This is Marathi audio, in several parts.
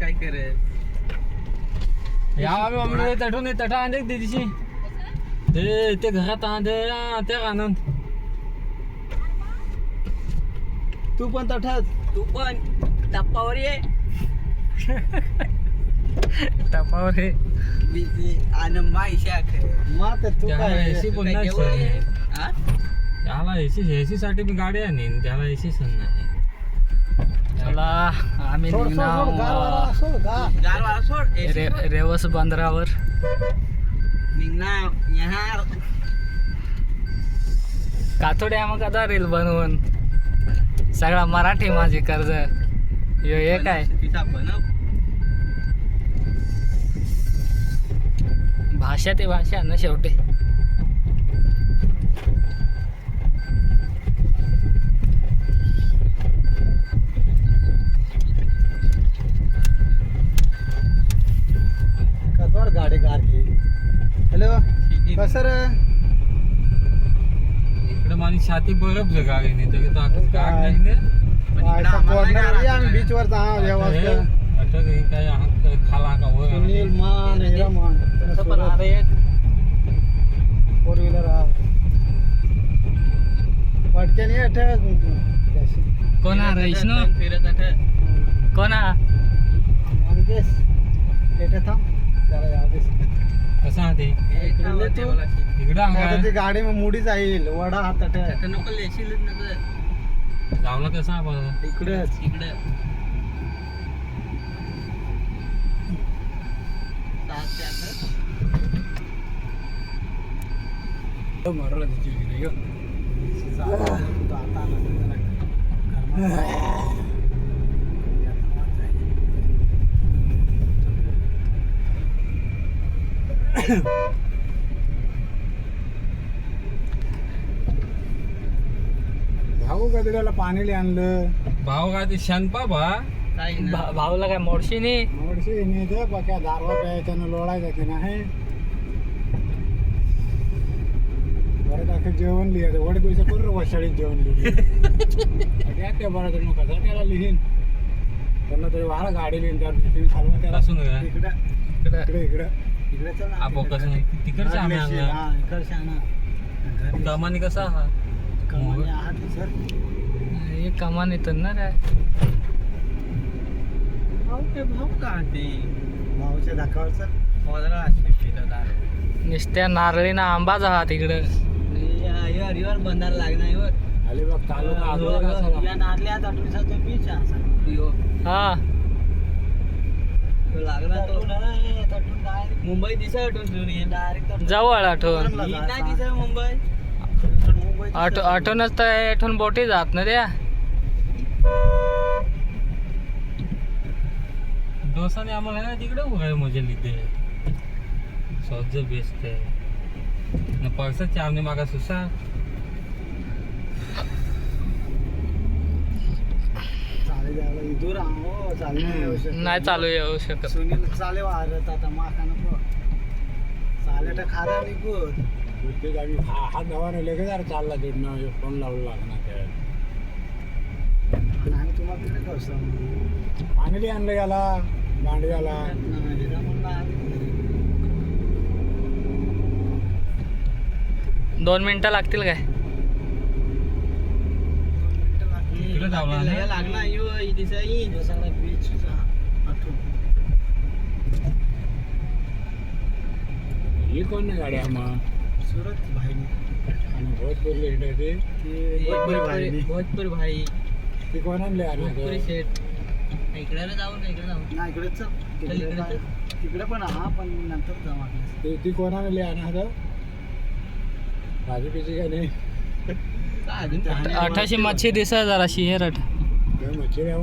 काय करे? या आम्ही मम्मी तठून तठा आणले ते दिवशी ते ते घरात आणले ते आनंद तू पण तठाच. तू पण. टप्पावर ये. टपावर हे आणि मायशाक मग तू त्याला काय AC पण काय नाही जेवण सर. आहे? हा? त्याला एसी एसी साठी मी गाडी आणीन त्याला एसी सण नाही. चला आम्ही निघणार. रेवस बंदरावर. निघणार येणार. कातोडे मग आता रील बनवून. सगळा मराठी माझी कर्ज. यो एक आहे तिचा बनव भाषा ते भाषा ना शेवटी कतवार गाडी कार घे हॅलो कसं रे. इकडे माझी छाती बरफ गाडी नाही तर तो आता काय? नाही ने. पण इकडं आयचा आम्हाला corner नाही वर आम्ही राहायचं. बीच वर जा हे, व्यवस्था अटक हे काय हात खाला का वर सुनील मान हिरा मान. तसं पण अरे एक. फोर व्हीलर हा पटक्याने अटक कोणा रईशनो फिरत आता कोणा आणि येते थांब. त्याला या दिस. कसा ते? हे इकडे तू. आता ती गाडी मग मुडी जाईल वडा हात अटक आता नको लेशीलच नको गावला कसा आहे बरं इकडेच. इकडं. चालते आता. भाऊ कधी पाणी आणलं. भाव काय ते शनपा बा काही नाही. भा- भाऊला काय मोडशी नाही? मोडशी नाही ते बघा दारवा प्यायचं ना लोळायचं ते नाही. बरं जेवण लिहायचं वडे पैसे करू वशाळीत जेवण लिहिले ते बरं तर मग कसं त्याला लिहीन. त्यांना तरी वारा गाडी लिहीन त्या तुम्ही चालवा त्याला? इकडं इकडं. इकडे इकडे इकडे चल ना. आपो कसं तिकडच्या आम्ही आणलं. हा. कमानी कसा हा? कमानी आहात सर? हे कमान येतं ना रे. भाऊ ते भाऊ का ते? भाऊच्या नुसत्या नारळीना आंबाच आहात इकडं हरिवर बंदार लागणार बघ चालू ना, ना. हा. तो लागला तो. मुंबई दिसा डायरेक्ट जवळ आठवण. नाही दिसा मुंबई. आठ आठवणच तर आठवण बोटी जात ना त्या. डोसाने आम्हाला ना तिकडे उगाय मजा लिहिते सहज बेस्ट आहे. न पैसा चावने मागा सुसा चाले जायला इथून हो चालू नाही येऊ शकत. नाही चालू येऊ शकत सुनील चाले वारत आता माका नको चाले तर खादा निघून. आम्ही हा लगेच अरे चालला तिथनं फोन लावू लागणार आणि आम्ही तुम्हाला कसं पाणी आणलं याला. दोन मिनिटं लागतील काय? जावला ना? लागला यो दिसा बीच ही. कोण गाडी सुरत आणि ते? भोजपुरी भाई. ती कोण आणली भोजपुरी आणि शेट इकडे जाऊ ना इकडे जाऊ नाही इकडे चल. चल, तिकडे इकडे काय? तिकडे पण हा पण नंतर जाऊ ती ती कोण आणली आणि आता भाजी पिची काय नाही? अठाशी मच्छी दिसा जराशी हेरट काय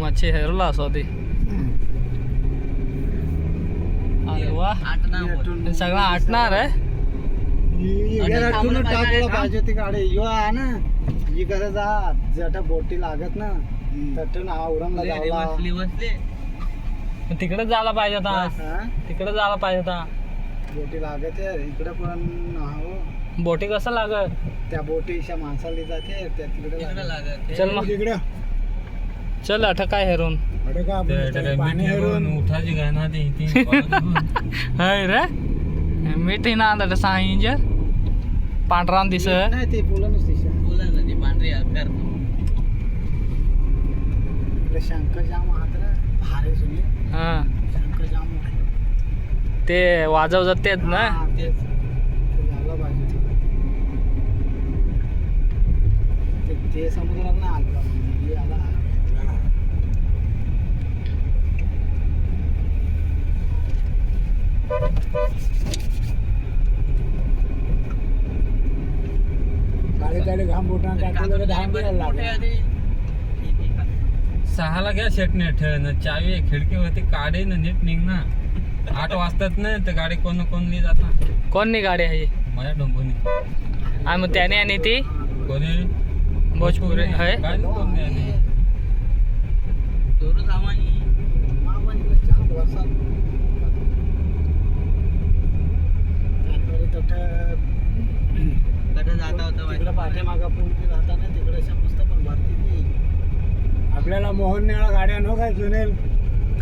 मच्छी हेरला असो ती. अरे वा. हे सगळं आटणार आहे. पाहिजे टाकलं का? पाहिजे ती गाडी. यो आहे ना. ही कसं जा जटा बोटी लागत ना तटून जावला. तिकडे जायला पाहिजे आता. हा? तिकडे जायला पाहिजे आता. बोटी लागत आहे इकडे पण हो. बोटी कसं लागत त्या बोटीच्या माणसाला जाते त्या तिकडे इकडे लागत. लागत चल मग. तिकडे चल अठ काय हेरून. आपण पाणी हेरून उठाची ना ते इथे. हय रे. मिठी ना आता सांग इंजर पांढरा दिस. नाही ते बोला नुसते बोला ना ते पांढरे शंकर जाम भारे सुनी हा. शंकर जाम मोठं. ते वाजव जातेत ना? तेच ते झालं पाहिजे ते- ते समुद्राला नाही आलं. आला. काळे काळे घाम बोटानं टाकलं तर घाम द्यायला लागला. सहाला घ्या शेटने ठेव चावी खिडकीवरती काढे ना नीट निघ ना. आठ वाजतात ना तर गाडी कोण कोण नाही जात ना. कोणनी गाडी आहे? माझ्या डोंबोनी आणि मग त्याने आणि ती? कोणी? भोजपुरी ती. आपल्याला मोहन नेळा गाड्या नो काय सुनेल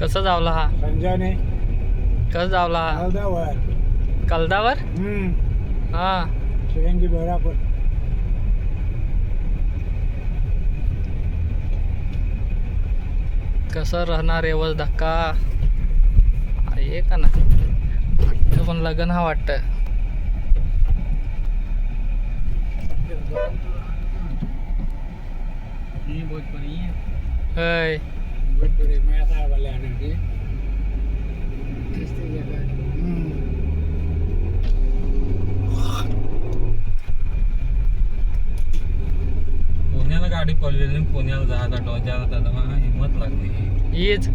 कसं जावला हा? संजयने. कसं जावला हा? कलदावर. हम्म. हा. शिवंगी बराबर कसं राहणार एवढ धक्का? आहे का ना? वाटतं पण लग्न हा वाटतं. ही. हय भोजपुरी मैं आता वाले आने की तेच ते जगा आहे. पुण्याला गाडी पडलेली आणि पुण्याला जायचा डोज्याला तर मला हिंमत लागली. हीच?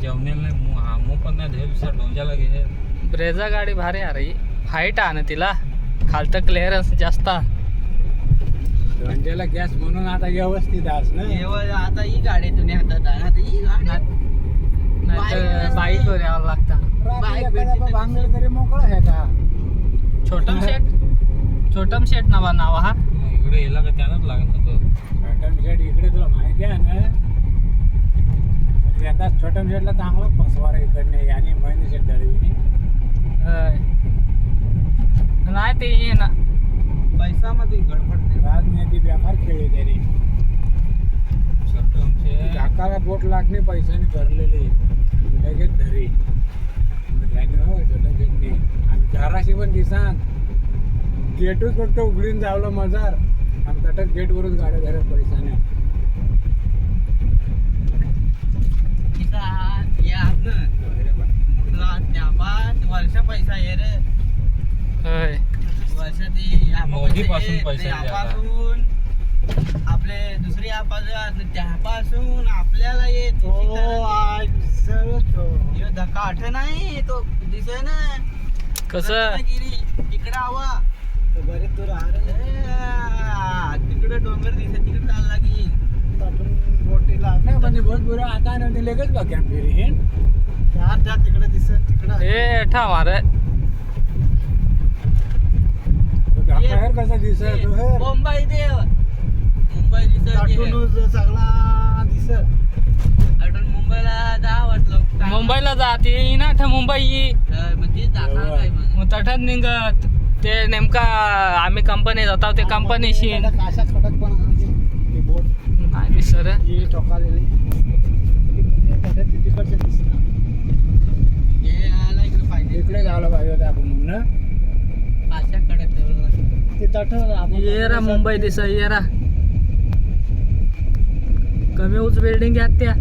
जेवणेल नाही मु हा मु पण नाही दुसऱ्या डोंजाला घे ब्रेझा गाडी भारी आहे रे. हाईट आहे ना तिला. खालतं क्लिअरन्स जास्त. रंजेला गॅस म्हणून आता व्यवस्थित आस ना आता ही गाडी तुम्ही हातात आता ही गाडी नाहीतर बाईकवर यावं लागतं. रात्री एखादा भांगड तरी मोकळा आहे का छोटम शेट छोटम शेट नावा नाव हा इकडे याला का त्यानंच लागत होतं छोटम शेड इकडे तुला माहिती आहे ना यंदा छोटम शेडला चांगला फसवार इकडने आणि महिने शेड दळवी हय. नाही ते ये ना पैसा मध्ये गडबड नाही राजनीती बेकार खेळली त्याने छोटं आमचे झाकाला बोट लागणे पैशाने भरलेले लगेच धरी आणि धाराशी पण दिसान गेटच फक्त उघडून जावलं मजार आणि तटक गेटवरच गाड्या धरत पैशाने वर्ष पैसा ये रे हय वर्ष ते या मोदीपासून ते- पैसा त्यापासून आपले दुसरे आपासून त्यापासून आपल्याला येत. धक्का आठ नाही तो दिसे ना. कसं? रत्नागिरी इकडे हवा बरेच दूर तिकडे डोंगर दिसत तिकडे चालला की बोटीला म्हणजे बहुत बुरा आता ना ते लगेच फिरी हे. त्या त्या तिकडे दिसत तिकडं. ए ठा मारे कसा दिसत. मुंबई देव. मुंबई दिसत सगळा दिसत आठवण मुंबईला जा वाटलं मुंबईला जाते ना ठा मुंबई. ये म्हणजे दाखवलं काय मग. तठात निघत. ते नेमका आम्ही कंपनी जातो ते कंपनीशी नाही हे आला इकडे पाहिजे. होतं आपण येरा मुंबई दिस येरा कमी उच बिल्डिंग आहेत त्या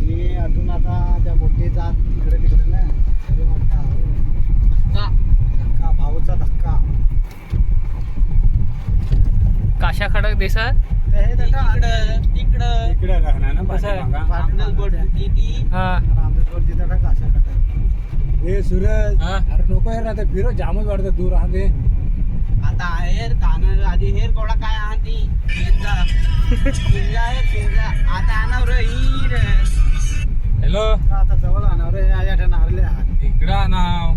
हे आतून आता त्या बोटी जात तिकडे तिकडे ना तरी वाटतं धक्का धक्का भाऊचा धक्का तिकडं. इकडे राहणार ना कसं? ती. हा. हे सूरज. हा? अरे नको यार आता फिरो जामच वाटतं दूर राहते. आता हेर कान आधी हेर कोडा काय आहाती आहे शिंजा आता आणव रे ही रे हॅलो आता जवळ आणणार रे या ठिकाणी नारले आहात इकडं नाव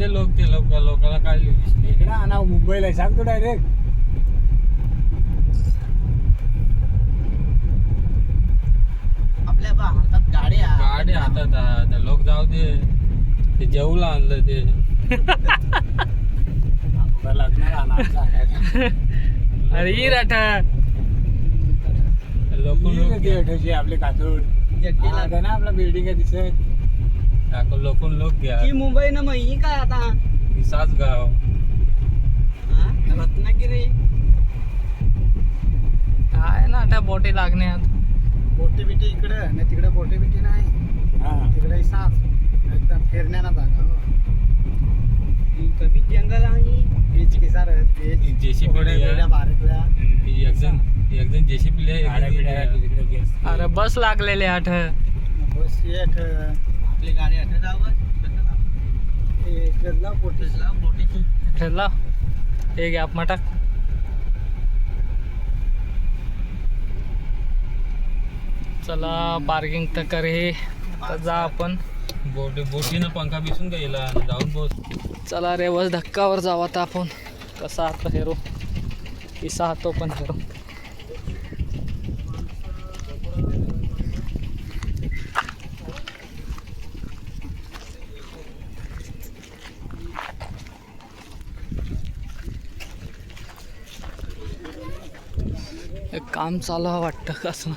ते लोक ते लोक लोकांना काय दिसले इकडे आणा मुंबईला आहे. सांगतो डायरेक्ट आपल्या बा हातात गाडी आहे. गाडी हातात आहे. ते लोक जाऊ दे ते जेवला आणलं ते. अरे ही राठा लोक आपली. हा, ते ना आपला बिल्डिंग आहे दिसत लोकून लोक घ्या. मुंबई ना मग ही काय आता? हा? रत्नागिरी. काय ना त्या बोटी लागण्यात. बोटे बिटे इकडे आणि तिकडे बोटे बिटे नाही. हा. तिकडे साफ एकदम फिरण्याला जागा हो. ही कमी जंगल आहे. बीच किसार जेसीपी तिकडे गेस. अरे बस लागलेली आठ. बस येठ आपली गाडी आठ जावं ठरला हे गॅप मटाक. चला पार्किंग तर कर. हे तर जा आपण. बोटी बोटीनं पंखा बिसून गेला जाऊन बस. चला रे बस धक्कावर जाऊ आता आपण. कसा आता हेरो किसा हातो पण हेरो एक काम चालू वाटतं कसं.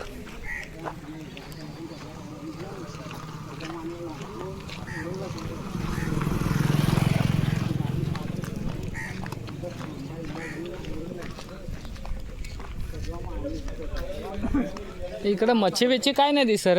इकडं मच्छी बिच्छी काय नाही दिसर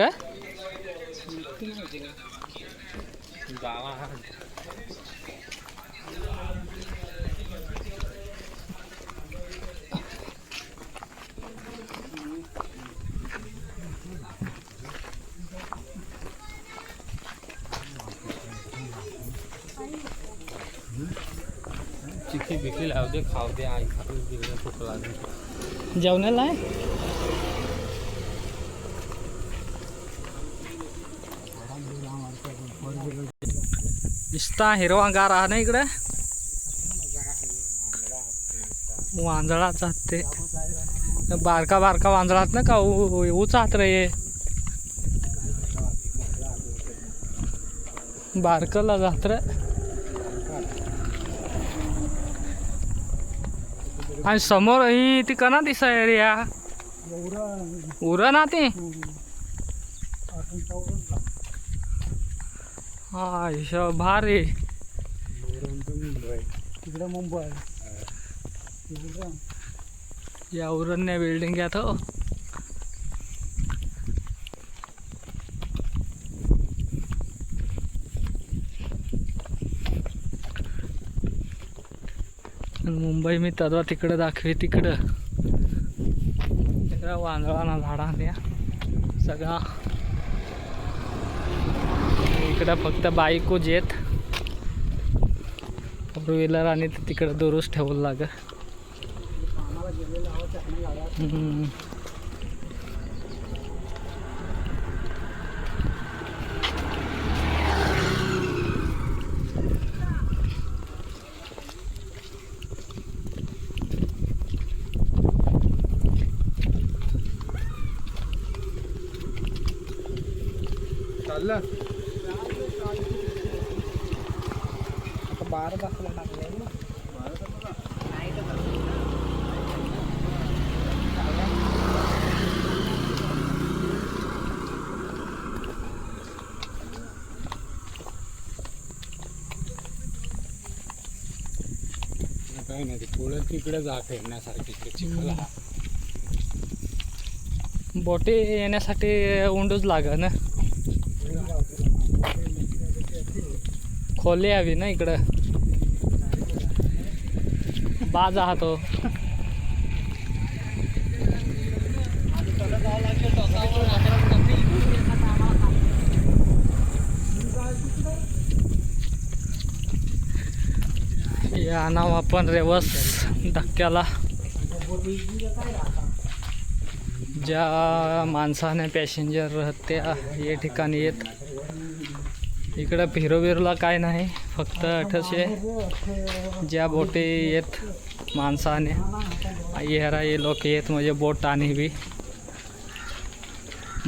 चिखली बिखली लावू दे खाऊ दे आई खाऊ दे खूप लागली जेवणाला आहे? नुसता हिरवागार आहे ना इकडे? वांजळात जात. ते बारका बारका वांजळात ना का उ- उचात रे बारकला जात रे. आणि समोर ही ती कना दिसा एरिया उरा ना ती. हा हिशो भारी तिकडे मुंबई. या उरणने बिल्डिंग यात पण आणि मुंबई मी तदा तिकडं दाखवे तिकडं. तिकडं वांजळाना झाडा त्या. सगळा. इकडं फक्त बाईकच येत. फोर व्हीलर आणि तिकडं दुरुस्त ठेवलं लाग आता बारा ना काही नाही तिकडे जा फिरण्यासारखी इकडे चिखल हा. बोटी येण्यासाठी उंडूच लाग ना खोली हवी ना इकडं. बाज हा तो. या नाव आपण रेवस धक्क्याला. ज्या माणसाने पॅसेंजर त्या या ठिकाणी येत. इकडं फिरोबिरोला काय नाही फक्त अठशे ज्या बोटी येत माणसाने. येरा ये लोक येत म्हणजे बोट आणि बी.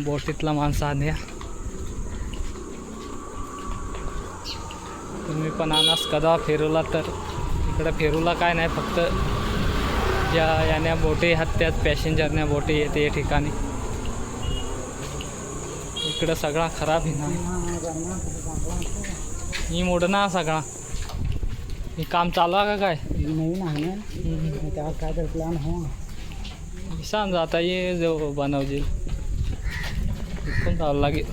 बोटीतला माणसाने. तुम्ही पण अनास कदा फिरूला तर. इकडं फिरूला काय नाही फक्त ज्या याने बोटी आहात त्याच पॅसेंजरने बोटी येते या ठिकाणी. इकडं सगळा खराब आहे ना. ही मोडना सगळा. हे काम चालू आहे का काय? नवीन आहे ना. त्यावर काय तर प्लॅन हो सांग आता ये जो बनवजील इथून जावं लागेल.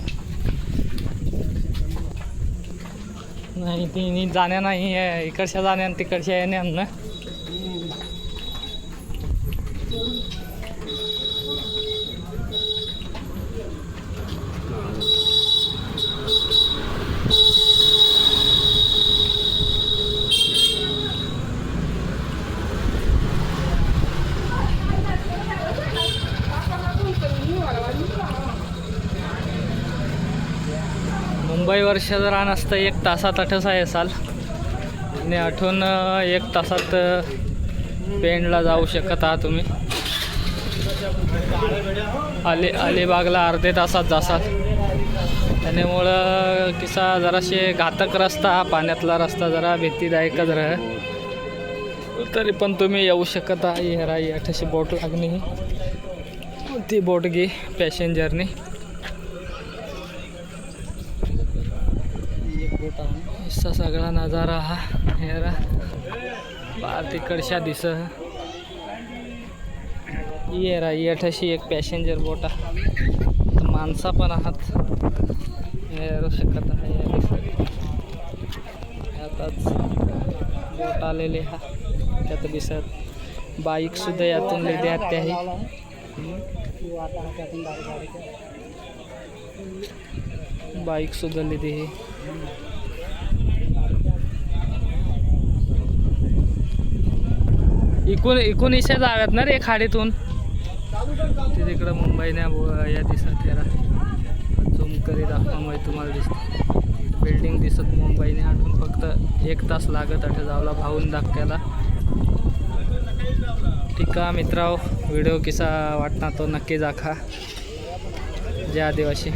नाही ती जाण्या नाही आहे इकडच्या जाण्या आणि तिकडच्या येण्या ना. मुंबई वर्ष जर रान असतं एक तासात अठसा आहे साल. आणि आठवून एक तासात पेंडला जाऊ शकत आहात तुम्ही. अली अलिबागला अर्धे तासात जासाल. त्यामुळं किसा जराशे घातक रस्ता पाण्यातला रस्ता जरा भीतीदायकच राह. तरी पण तुम्ही येऊ शकत आहे हेराई अठ्ठाशे बोट लागणे ती बोट घे पॅसेंजरनी एक बोट आहे असा सगळा नजारा हा हेरा पार तिकडशा दिस. येरा येठाशी एक पॅसेंजर बोट आहे. माणसा पण आहात. येऊ शकत आहे या दिसत आताच बोट आलेले हा. त्यात दिसत बाईक सुद्धा यातून लिहिले आहेत आहे बाईक सुद्धा लिहिली हे. इकून एकोणीसशे जाव्यात ना रे खाडीतून. ते तिकडं मुंबईने बो- या दिसत याला झूम करी दाखवा तुम्हाला दिसत. बिल्डिंग दिसत मुंबईने आठवून फक्त एक तास लागत आठ जावला भाऊन धाकट्याला ठीक आहे मित्रांनो व्हिडिओ किसा वाटणार तो नक्की दाखा जय आदिवासी.